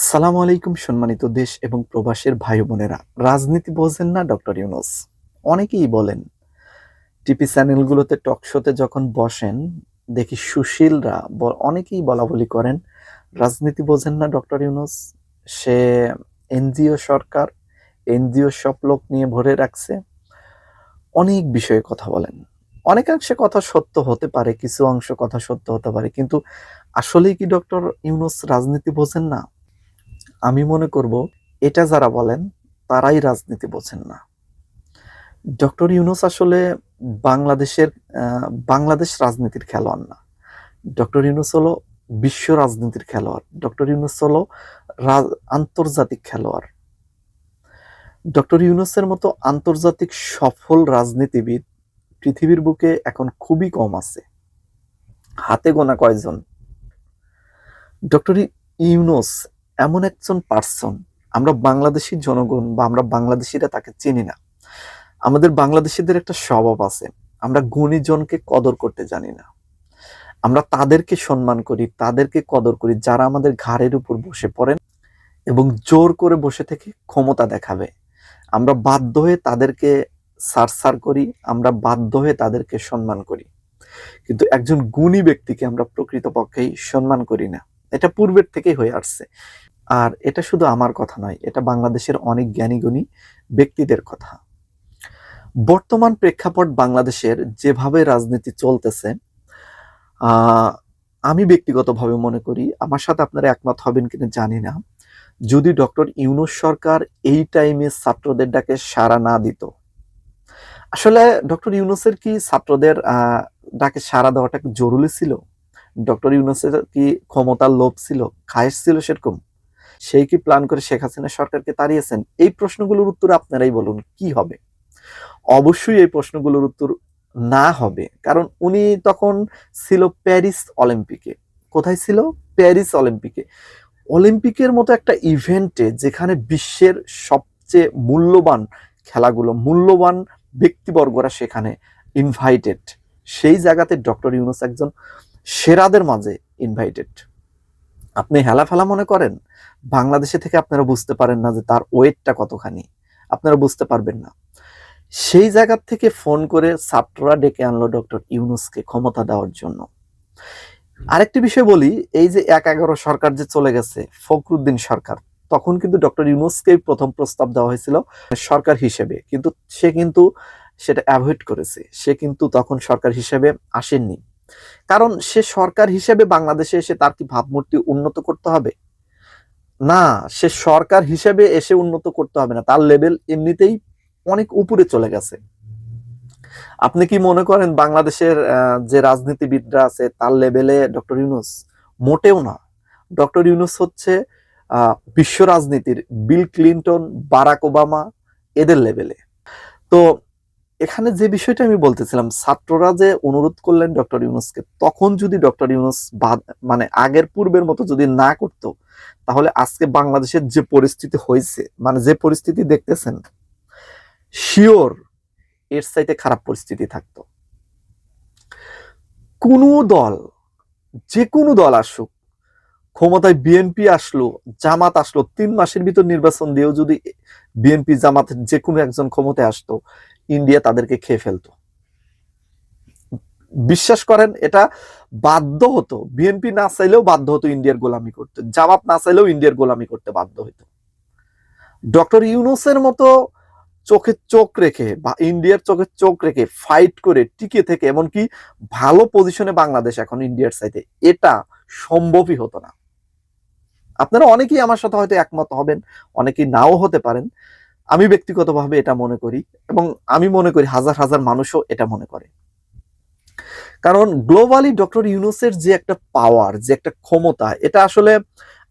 আসসালামু আলাইকুম, সম্মানিত দেশ এবং প্রবাসের ভাই বোনেরা। রাজনীতি বোঝেন না ডক্টর ইউনুস? অনেকেই বলেন। টিভি চ্যানেলগুলোতে টক শোতে যখন বসেন, দেখি সুশীলরা অনেকেই বলা বলি করেন, রাজনীতি বোঝেন না ডক্টর ইউনুস? সে এনজিও সরকার, এনজিও সব লোক নিয়ে ভরে রাখছে। অনেক বিষয়ে কথা বলেন। অনেকাংশে কথা সত্য হতে পারে, কিছু অংশ কথা সত্য হতে পারে, কিন্তু আসলেই কি ডক্টর ইউনুস রাজনীতি বোঝেন না? আমি মনে করব, এটা যারা বলেন, তারাই রাজনীতি বোঝেন না। ডক্টর ইউনুস আসলে বাংলাদেশের বাংলাদেশ রাজনীতির খেলোয়াড় না। ডক্টর ইউনুস হলো বিশ্ব রাজনীতির খেলোয়াড়। ডক্টর ইউনুস হলো আন্তর্জাতিক খেলোয়াড়। ডক্টর ইউনুসের মতো আন্তর্জাতিক সফল রাজনীতিবিদ পৃথিবীর বুকে এখন খুবই কম আছে। হাতে গোনা কয়জন? ডক্টর ইউনুস এমন একজন পার্সন আমরা বাংলাদেশি জনগণ বা আমরা বাংলাদেশিরা তাকে চিনি না। আমাদের বাংলাদেশিদের একটা স্বভাব আছে, আমরা গুণীজনকে কদর করতে জানি না। আমরা তাদেরকে সম্মান করি, তাদেরকে কদর করি, যারা আমাদের ঘাড়ের উপর বসে পড়েন এবং জোর করে বসে থেকে ক্ষমতা দেখাবে। আমরা বাধ্য হয়ে তাদেরকে সারসার করি, আমরা বাধ্য হয়ে তাদেরকে সম্মান করি। কিন্তু একজন গুণী ব্যক্তিকে আমরা প্রকৃতপক্ষেই সম্মান করি না। এটা পূর্বের থেকেই হয়ে আসছে। আর এটা শুধু আমার কথা নয়, এটা বাংলাদেশের অনেক জ্ঞানী গুণী ব্যক্তিদের কথা। বর্তমান প্রেক্ষাপট বাংলাদেশের যেভাবে রাজনীতি চলতেছে আমি ব্যক্তিগতভাবে মনে করি, আমার সাথে আপনারা একমত হবেন কিনা জানি না। যদি ডক্টর ইউনুস সরকার এই টাইমে ছাত্রদের ডাকে সাড়া না দিত, আসলে ডক্টর ইউনুসের কি ছাত্রদের ডাকে সাড়া দেওয়াটা জরুরি ছিল? ডক্টর ইউনুসের কি ক্ষমতার লোভ ছিল? খায়েশ ছিল সেরকম? সেই কি প্ল্যান করে শেখ হাসিনা সরকারকে তাড়িয়েছেন? এই প্রশ্নগুলোর উত্তর আপনারাই বলুন, কি হবে? অবশ্যই এই প্রশ্নগুলোর উত্তর না হবে, কারণ উনি তখন ছিল প্যারিস অলিম্পিকে। কোথায় ছিল? প্যারিস অলিম্পিকে। অলিম্পিকের মতো একটা ইভেন্টে যেখানে বিশ্বের সবচেয়ে মূল্যবান খেলাগুলো, মূল্যবান ব্যক্তিবর্গরা সেখানে ইনভাইটেড সেই জায়গাতে ডক্টর ইউনুস একজন সেরাদের মাঝে ইনভাইটেড আপনি হেলা ফেলা মনে করেন? বাংলাদেশে থেকে আপনারা বুঝতে পারেন না যে তার ওয়েটটা কতখানি। আপনারা বুঝতে পারবেন না। সেই জায়গা থেকে ফোন করে ছাত্ররা ডেকে আনলো ডক্টর ইউনুসকে ক্ষমতা দেওয়ার জন্য। আরেকটি বিষয় বলি, এই যে এক এগারো সরকার যে চলে গেছে, ফখরুদ্দিন সরকার, তখন কিন্তু ডক্টর ইউনুসকে প্রথম প্রস্তাব দেওয়া হয়েছিল সরকার হিসেবে। কিন্তু সে কিন্তু সেটা অ্যাভয়েড করেছে। সে কিন্তু তখন সরকার হিসেবে আসেননি। কারণ সে সরকার হিসেবে বাংলাদেশে এসে তার কি ভাবমূর্তি উন্নত করতে হবে? না, সে সরকার হিসেবে এসে উন্নত করতে হবে না। তার লেভেল এমনিতেই অনেক উপরে চলে গেছে। আপনি কি মনে করেন বাংলাদেশের যে রাজনীতিবিদরা আছে, তার লেভেলে ডক্টর ইউনুস? মোটেও না। ডক্টর ইউনুস হচ্ছে বিশ্ব রাজনীতির বিল ক্লিনটন, বারাক ওবামা, এদের লেভেলে তো এখানে যে বিষয়টা আমি বলতেছিলাম, ছাত্ররা যে অনুরোধ করলেন ডক্টর ইউনুসকে, তখন যদি ডক্টর ইউনুস মানে আগের পূর্বের মতো যদি না করতো, তাহলে আজকে বাংলাদেশের যে পরিস্থিতি হয়েছে মানে যে পরিস্থিতি দেখতেছেন, শিওর এর চাইতে খারাপ পরিস্থিতি থাকতো। কোনো দল, যে কোনো দল আসুক, ক্ষমতায় বিএনপি আসলো, জামাত আসলো, তিন মাসের ভিতর নির্বাচন দিয়েও যদি বিএনপি, জামাত যে কোনো একজন ক্ষমতায় আসতো ইন্ডিয়া তাদেরকে খেয়ে ফেলতো। বিশ্বাস করেন, এটা বাধ্য হতো। বিএনপি না চাইলেও বাধ্য হতো ইন্ডিয়ার গোলামি করতে। জামাত না চাইলেও ইন্ডিয়ার গোলামি করতে বাধ্য হতো ডক্টর ইউনুসের মতো চোখে চোখ রেখে বা ইন্ডিয়ার চোখে চোখ রেখে ফাইট করে টিকে থেকে, এমনকি ভালো পজিশনে বাংলাদেশ এখন ইন্ডিয়ার সাইডে এটা সম্ভবই হতো না। আপনারা অনেকেই আমার সাথে হয়তো একমত হবেন, অনেকেই নাও হতে পারেন। আমি ব্যক্তিগতভাবে এটা মনে করি এবং আমি মনে করি হাজার হাজার মানুষও এটা মনে করে। কারণ গ্লোবালি ডক্টর ইউনুসের যে একটা পাওয়ার যে একটা ক্ষমতা, এটা আসলে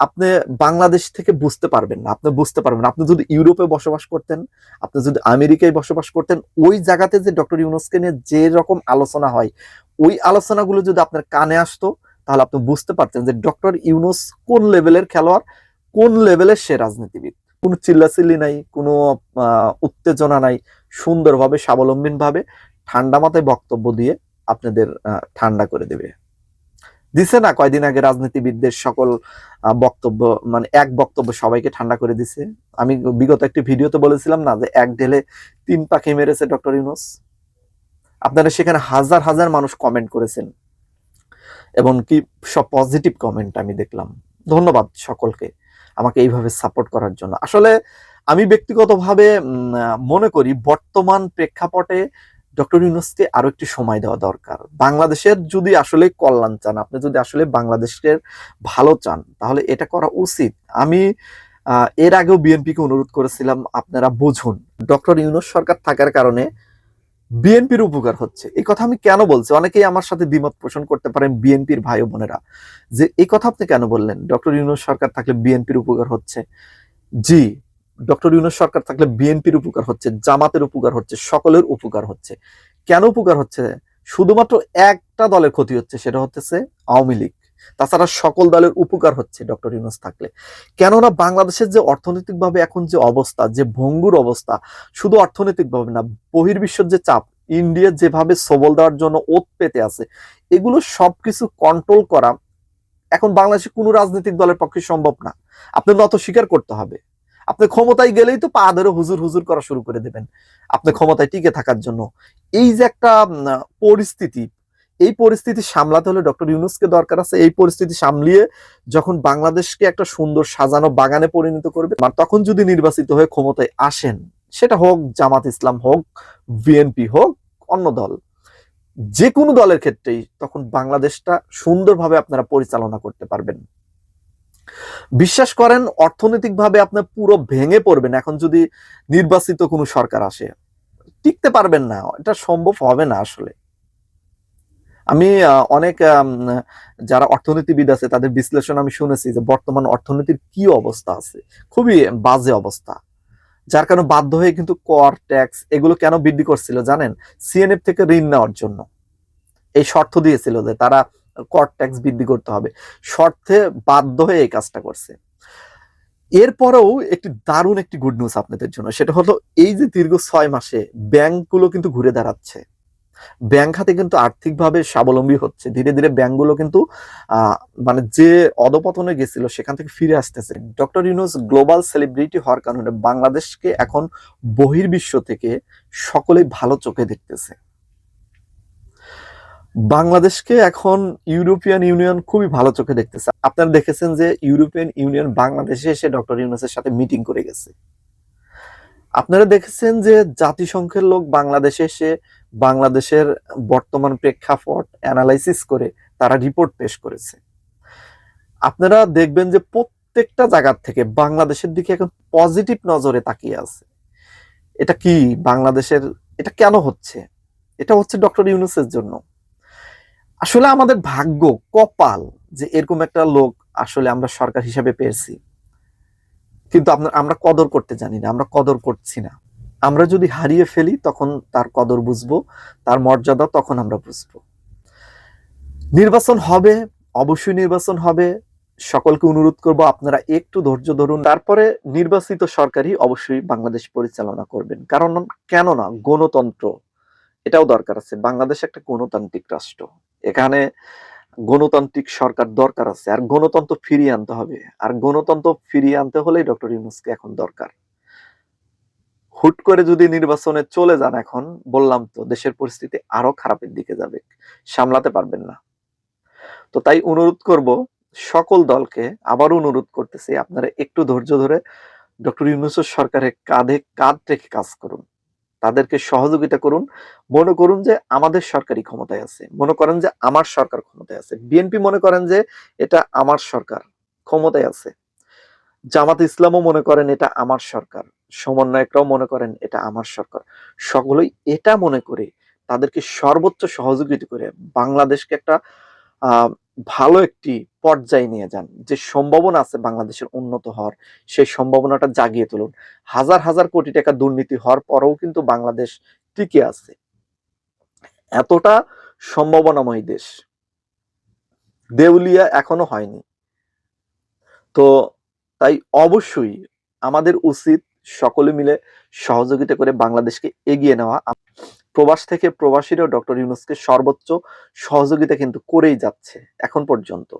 আপনি বাংলাদেশ থেকে বুঝতে পারবেন না। আপনি বুঝতে পারবেন আপনি যদি ইউরোপে বসবাস করতেন, আপনি যদি আমেরিকায় বসবাস করতেন, ওই জায়গাতে যে ডক্টর ইউনুসকে নিয়ে যে রকম আলোচনা হয়, ওই আলোচনাগুলো যদি আপনার কানে আসতো, তাহলে আপনি বুঝতে পারতেন যে ডক্টর ইউনুস কোন লেভেলের খেলোয়াড়, কোন লেভেলের সে রাজনীতিবিদ। কোনো চিল্লাচিল্লি নাই, কোনো উত্তেজনা নাই, সুন্দরভাবে স্বাবলম্বীভাবে ঠান্ডা মাথায় বক্তব্য দিয়ে আপনাদের ঠান্ডা করে দেবে। দিছে না কয়দিন আগে রাজনীতিবিদদের সকল বক্তব্য মানে এক বক্তব্য সবাইকে ঠান্ডা করে দিছে? আমি বিগত একটি ভিডিওতে বলেছিলাম না যে এক ঢেলে তিন পাখি মেরেছে ডক্টর ইউনুস? আপনারা সেখানে হাজার হাজার মানুষ কমেন্ট করেছেন। এবং কি সব পজিটিভ কমেন্ট আমি দেখলাম। ধন্যবাদ সকলকে। আমাকে এইভাবে সাপোর্ট করার জন্য। আসলে আমি ব্যক্তিগতভাবে মনে করি বর্তমান প্রেক্ষাপটে ডক্টর ইউনুসকে আরও একটি সময় দেওয়া দরকার। বাংলাদেশের যদি আসলে কল্যাণ চান, আপনি যদি আসলে বাংলাদেশের ভালো চান, তাহলে এটা করা উচিত। আমি এর আগেও বিএনপিকে অনুরোধ করেছিলাম, আপনারা বুঝুন, ডক্টর ইউনুস সরকার থাকার কারণে বিএনপির উপকার হচ্ছে। এই কথা আমি কেন বলছি? অনেকেই আমার সাথে দ্বিমত পোষণ করতে পারেন বিএনপির ভাই বোনেরা। যে এই কথা আপনি কেন বললেন? ডক্টর ইউনুস সরকার থাকলে বিএনপির উপকার হচ্ছে? জি, ডক্টর ইউনুস সরকার থাকলে বিএনপির উপকার হচ্ছে, জামাতের উপকার হচ্ছে, সকলের উপকার হচ্ছে। কেন উপকার হচ্ছে? শুধুমাত্র একটা দলের ক্ষতি হচ্ছে, সেটা হচ্ছে আওয়ামী লীগ। তাছাড়া সকল দলের উপকার হচ্ছে ডক্টর ইউনুস থাকলে। কেননা বাংলাদেশের যে অর্থনৈতিকভাবে এখন যে অবস্থা, যে ভঙ্গুর অবস্থা, শুধু অর্থনৈতিকভাবে না, বহির্বিশ্বের যে চাপ, ইন্ডিয়া যেভাবে সবল দেওয়ার জন্য ওত পেতে আছে, এগুলো সবকিছু কন্ট্রোল করা এখন বাংলাদেশে কোনো রাজনৈতিক দলের পক্ষে সম্ভব না। আপনার নত স্বীকার করতে হবে। আপনি ক্ষমতায় গেলেই তো পা ধরে হুজুর হুজুর করা শুরু করে দেবেন। আপনি ক্ষমতায় টিকে থাকার জন্য। এই যে একটা পরিস্থিতি এই পরিস্থিতি সামলাতে হলে ডক্টর ইউনুসকে দরকার আছে। এই পরিস্থিতি সামলিয়ে যখন বাংলাদেশকে একটা সুন্দর সাজানো বাগানে পরিণত করবে তখন যদি নির্বাচিত হয়ে ক্ষমতায় আসেন, সেটা হোক জামাত ইসলাম হোক, বিএনপি হোক, অন্য দল যে কোনো দলের ক্ষেত্রেই তখন বাংলাদেশটা সুন্দরভাবে আপনারা পরিচালনা করতে পারবেন। বিশ্বাস করেন, অর্থনৈতিকভাবে আপনার পুরো ভেঙে পড়বেন। এখন যদি নির্বাচিত কোনো সরকার আসে, টিকতে পারবেন না। এটা সম্ভব হবে না আসলে। আমি অনেক যারা অর্থনীতিবিদ আছে, তাদের বিশ্লেষণ আমি শুনেছি যে বর্তমান অর্থনীতির কি অবস্থা আছে। খুবই বাজে অবস্থা। যার কারণে বাধ্য হয়ে কিন্তু কর, ট্যাক্স এগুলো কেন বৃদ্ধি করছিল জানেন? সিএনএফ থেকে ঋণ নেওয়ার জন্য। এই শর্ত দিয়েছিল যে তারা কর, ট্যাক্স বৃদ্ধি করতে হবে। শর্তে বাধ্য হয়ে এই কাজটা করছে। এরপরেও একটি দারুণ একটি গুড নিউজ আপনাদের জন্য। সেটা হলো এই যে দীর্ঘ ছয় মাসে ব্যাংকগুলো কিন্তু ঘুরে দাঁড়াচ্ছে। ব্যাংক খাতে কিন্তু আর্থিকভাবে স্বাবলম্বী হচ্ছে। ধীরে ধীরে ব্যাংকগুলো কিন্তু মানে যে অধপতনে গেছিল সেখান থেকে ফিরে আসতেছে। ডক্টর ইউনুস গ্লোবাল সেলিব্রিটি হওয়ার কারণে বাংলাদেশকে এখন বহির্বিশ্ব থেকে সকলেই ভালো চোখে দেখতেছে। বাংলাদেশকে এখন ইউরোপিয়ান ইউনিয়ন খুবই ভালো চোখে দেখতেছে। আপনারা দেখেছেন যে ইউরোপিয়ান ইউনিয়ন বাংলাদেশে এসে ডক্টর ইউনুসের সাথে মিটিং করে গেছে। আপনারা দেখেছেন যে জাতিসংঘের লোক বাংলাদেশে এসে বাংলাদেশের বর্তমান প্রেক্ষাপট অ্যানালাইসিস করে তারা রিপোর্ট পেশ করেছে। আপনারা দেখবেন যে প্রত্যেকটা জায়গার থেকে বাংলাদেশের দিকে এখন পজিটিভ নজরে তাকিয়ে আছে। এটা কি বাংলাদেশের, এটা কেন হচ্ছে? এটা হচ্ছে ডক্টর ইউনুসের জন্য। আসলে আমাদের ভাগ্য কপাল যে এরকম একটা লোক আসলে আমরা সরকার হিসাবে পেয়েছি। কিন্তু আমরা কদর করতে জানি না, আমরা কদর করছি না। আমরা যদি হারিয়ে ফেলি, তখন তার কদর বুঝব, তার মর্যাদা তখন আমরা বুঝব। নির্বাচন হবে, অবশ্যই নির্বাচন হবে। সকলকে অনুরোধ করব, আপনারা একটু ধৈর্য ধরুন। তারপরে নির্বাচিত সরকারই অবশ্যই বাংলাদেশ পরিচালনা করবেন। কারণ কেন না, গণতন্ত্র, এটাও দরকার আছে। বাংলাদেশ একটা গণতান্ত্রিক রাষ্ট্র। এখানে গণতান্ত্রিক সরকার দরকার আছে। আর গণতন্ত্র ফিরিয়ে আনতে হবে। আর গণতন্ত্র ফিরিয়ে আনতে হলেই ডক্টর ইউনুসকে এখন দরকার। হুট করে যদি নির্বাচনে চলে যান এখন, বললাম তো, দেশের পরিস্থিতি আরও খারাপের দিকে যাবে, সামলাতে পারবেন না। তো তাই অনুরোধ করব, সকল দলকে আবার অনুরোধ করতেছি, আপনারা একটু ধৈর্য ধরে ডক্টর ইউনুসের সরকারের কাঁধে কাঁধ রেখে কাজ করুন। তাদেরকে সহযোগিতা করুন। মনে করুন যে আমাদের সরকারি ক্ষমতায় আছে। মনে করেন যে আমার সরকার ক্ষমতায় আছে। বিএনপি মনে করেন যে এটা আমার সরকার, ক্ষমতায় আছে। জামাত ইসলামও মনে করেন এটা আমার সরকার। সমন্বয়করাও মনে করেন এটা আমার সরকার। সকলেই এটা মনে করে, তাদেরকে সর্বোচ্চ সহযোগিতা করে বাংলাদেশকে একটা ভালো একটি পর্যায়ে নিয়ে যান। যে সম্ভাবনা আছে বাংলাদেশের উন্নত হওয়ার, সেই সম্ভাবনাটা জাগিয়ে তুলুন। হাজার হাজার কোটি টাকা দুর্নীতি হওয়ার পরেও কিন্তু বাংলাদেশ টিকে আছে। এতটা সম্ভাবনাময় দেশ। দেউলিয়া এখনও হয়নি। তো তাই অবশ্যই আমাদের উচিত সকলে মিলে সহযোগিতা করে বাংলাদেশকে এগিয়ে নেওয়া। প্রবাস থেকে প্রবাসীরাও ডক্টর ইউনুসকে সর্বোচ্চ সহযোগিতা কিন্তু করেই যাচ্ছে এখন পর্যন্ত।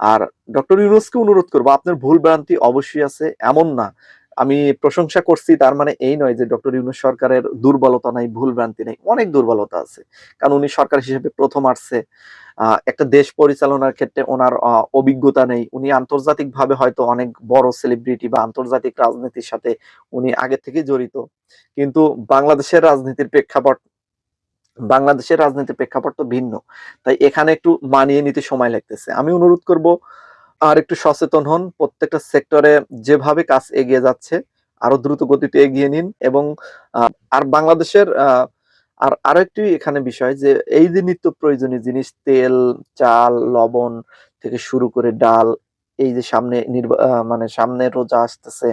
আর ডক্টর ইউনুসকে অনুরোধ করব, আপনার ভুল ভ্রান্তি অবশ্যই আছে, এমন না আমি প্রশংসা করছি, তার মানে এই নয় যে ডক্টর ইউনুস সরকারের দুর্বলতা নাই ভুল ভ্রান্তি নাই, অনেক দুর্বলতা আছে। কারণ উনি সরকার হিসেবে প্রথম আসছে। একটা দেশ পরিচালনার ক্ষেত্রে ওনার অভিজ্ঞতা নেই। উনি আন্তর্জাতিকভাবে হয়তো অনেক বড় সেলিব্রিটি বা আন্তর্জাতিক রাজনীতির সাথে উনি আগে থেকে জড়িত। কিন্তু বাংলাদেশের রাজনীতির প্রেক্ষাপট, বাংলাদেশের রাজনীতির প্রেক্ষাপট তো ভিন্ন। তাই এখানে একটু মানিয়ে নিতে সময় লাগতেছে। আমি অনুরোধ করব আর একটু সচেতন হন। প্রত্যেকটা সেক্টরে যেভাবে কাজ এগিয়ে যাচ্ছে, আরও দ্রুত গতিতে এগিয়ে নিন এবং আর বাংলাদেশের আর আরও একটি এখানে বিষয় যে, এই যে নিত্য প্রয়োজনীয় জিনিস, তেল, চাল, লবণ থেকে শুরু করে ডাল, এই যে সামনে মানে সামনে রোজা আসতেছে,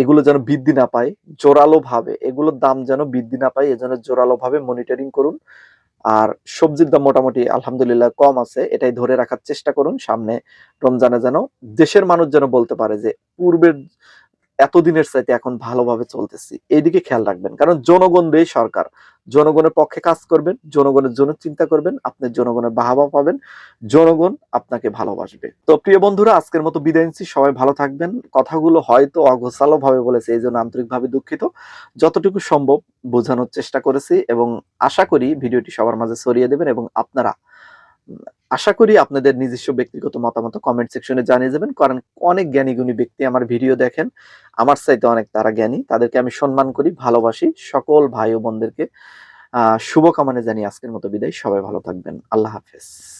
এগুলো যেন বৃদ্ধি না পায় জোরালো ভাবে এগুলোর দাম যেন বৃদ্ধি না পায়, এজন্য জোরালো ভাবে মনিটরিং করুন। আর সবজির দাম মোটামুটি, আলহামদুলিল্লাহ, কম আছে। এটাই ধরে রাখার চেষ্টা করুন। সামনে রমজানে যেন দেশের মানুষ যেন বলতে পারে যে, পূর্বের এতদিনের চাইতে এখন ভালোভাবে চলতেছি। এইদিকে খেয়াল রাখবেন, কারণ জনগণ দেই সরকার। জনগণের পক্ষে কাজ করবেন, জনগণের জন্য চিন্তা করবেন, আপনি জনগণের বাহাবা পাবেন, জনগণ আপনাকে ভালোবাসবে। তো প্রিয় বন্ধুরা, আজকের মতো বিদায় নিচ্ছি, সবাই ভালো থাকবেন। কথাগুলো হয়তো অগোছালো ভাবে বলেছে, এই জন্য আন্তরিকভাবে দুঃখিত। যতটুকু সম্ভব বোঝানোর চেষ্টা করেছি এবং আশা করি ভিডিওটি সবার মাঝে ছড়িয়ে দেবেন এবং আপনারা আশা করি আপনাদের নিজস্ব ব্যক্তিগত মতামত কমেন্ট সেকশনে জানিয়ে যাবেন কারণ অনেক জ্ঞানী গুণী ব্যক্তি আমার ভিডিও দেখেন। আমার চাইতে অনেক তারা জ্ঞানী। তাদেরকে আমি সম্মান করি, ভালোবাসি। সকল ভাই ও বোনদেরকে, আহ, শুভকামনা জানিয়ে আজকের মতো বিদায়। সবাই ভালো থাকবেন। আল্লাহ হাফেজ।